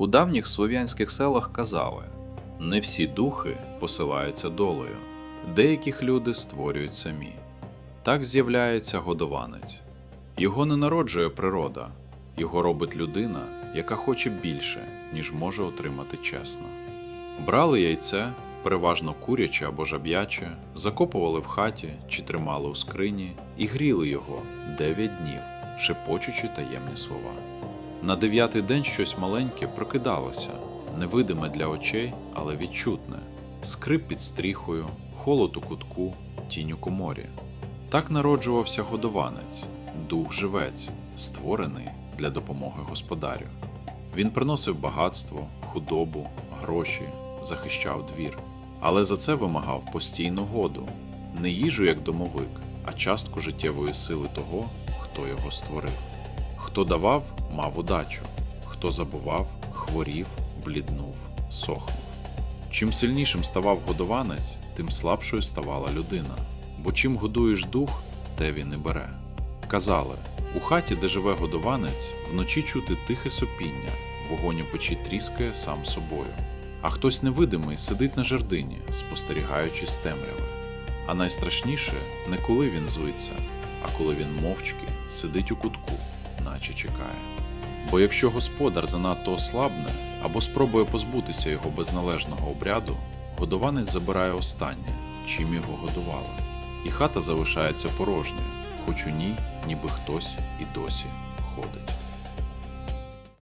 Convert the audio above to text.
У давніх слов'янських селах казали: не всі духи посилаються долею, деяких люди створюють самі. Так з'являється годованець. Його не народжує природа, його робить людина, яка хоче більше, ніж може отримати чесно. Брали яйце, переважно куряче або жаб'яче, закопували в хаті чи тримали у скрині і гріли його дев'ять днів, шепочучи таємні слова. На дев'ятий день щось маленьке прокидалося, невидиме для очей, але відчутне скрип під стріхою, холод у кутку, тінь у коморі. Так народжувався годованець, дух живець, створений для допомоги господарю. Він приносив багатство, худобу, гроші, захищав двір, але за це вимагав постійну году, не їжу як домовик, а частку життєвої сили того, хто його створив. Хто давав, мав удачу, хто забував, хворів, бліднув, сохнув. Чим сильнішим ставав годованець, тим слабшою ставала людина, бо чим годуєш дух, те він і бере. Казали, у хаті, де живе годованець, вночі чути тихе сопіння, вогонь у печі тріскає сам собою, а хтось невидимий сидить на жердині, спостерігаючи з темряви. А найстрашніше не коли він звиться, а коли він мовчки сидить у кутку, наче чекає. Бо якщо господар занадто ослабне або спробує позбутися його без належного обряду, годованець забирає останнє, чим його годували, і хата залишається порожньою, хоч у ній ніби хтось і досі ходить.